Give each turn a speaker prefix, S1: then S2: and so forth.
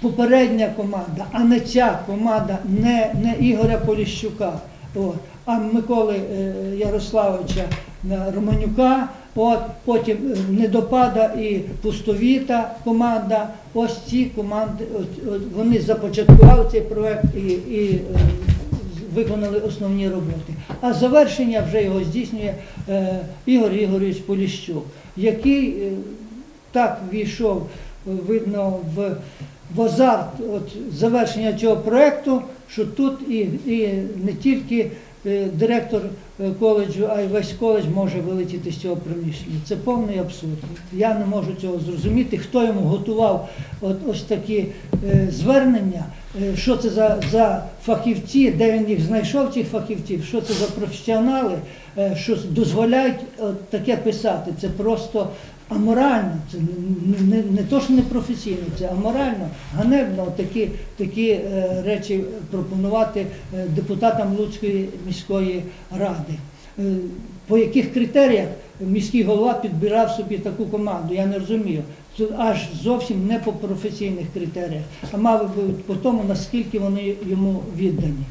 S1: попередня команда, а не ця команда, не, не Ігоря Поліщука, от, а Миколи е, Ярославовича е, Романюка, от, потім е, Недопада і Пустовіта команда. Ось ці команди, от, вони започаткували цей проект і, і виконали основні роботи. А завершення вже його здійснює Ігор Ігорович Поліщук, який так війшов, видно, в, в азарт от, завершення цього проєкту, що тут і, і не тільки директор е, коледжу, а й весь коледж може вилетіти з цього приміщення. Це повний абсурд. Я не можу цього зрозуміти, хто йому готував от, ось такі е, звернення, е, що це за, за фахівці, де він їх знайшов, цих фахівців, що це за професіонали, е, що дозволяють от, таке писати. Це просто аморально, це не, не, не то, що не професійно, це аморально, ганебно. Такі, такі е, речі пропонувати е, депутатам Луцької міської ради. Е, по яких критеріях міський голова підбирав собі таку команду, я не розумію. Аж зовсім не по професійних критеріях, а мав би по тому, наскільки вони йому віддані.